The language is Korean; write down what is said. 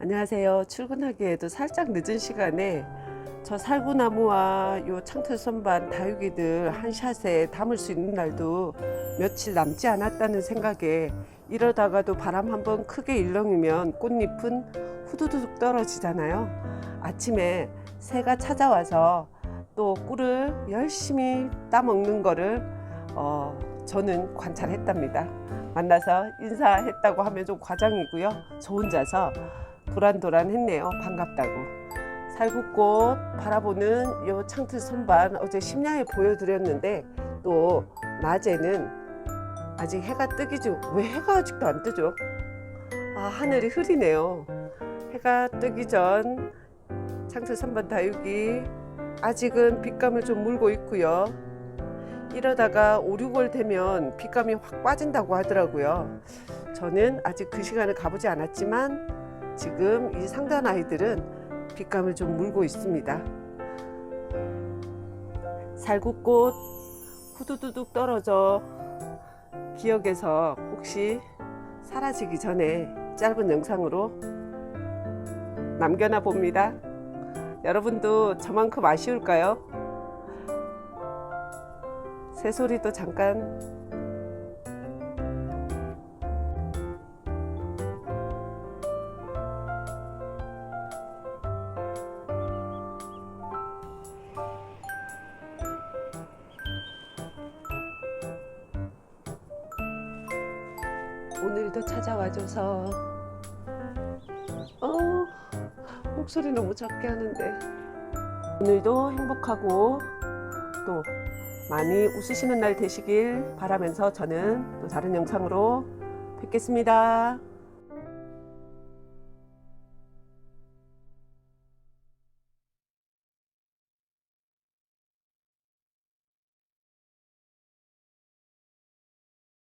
안녕하세요. 출근하기에도 살짝 늦은 시간에 저 살구나무와 요 창틀 선반 다육이들 한 샷에 담을 수 있는 날도 며칠 남지 않았다는 생각에 이러다가도 바람 한번 크게 일렁이면 꽃잎은 후두둑 떨어지잖아요. 아침에 새가 찾아와서 또 꿀을 열심히 따먹는 거를 어, 저는 관찰했답니다. 만나서 인사했다고 하면 좀 과장이고요. 저 혼자서 도란도란했네요. 반갑다고. 살구꽃 바라보는 요 창틀 선반 어제 심야에 보여드렸는데 또 낮에는 아직 해가 뜨기 전 왜 해가 아직도 안 뜨죠? 아 하늘이 흐리네요. 해가 뜨기 전 창틀 선반 다육이 아직은 빛감을 좀 물고 있고요. 이러다가 5, 6월 되면 빛감이 확 빠진다고 하더라고요. 저는 아직 그 시간을 가보지 않았지만 지금 이 상단 아이들은 빛감을 좀 물고 있습니다. 살구꽃 후두두둑 떨어져 기억에서 혹시 사라지기 전에 짧은 영상으로 남겨놔 봅니다. 여러분도 저만큼 아쉬울까요? 새소리도 잠깐 오늘도 찾아와줘서 어 목소리 너무 작게 하는데 오늘도 행복하고 또 많이 웃으시는 날 되시길 바라면서 저는 또 다른 영상으로 뵙겠습니다.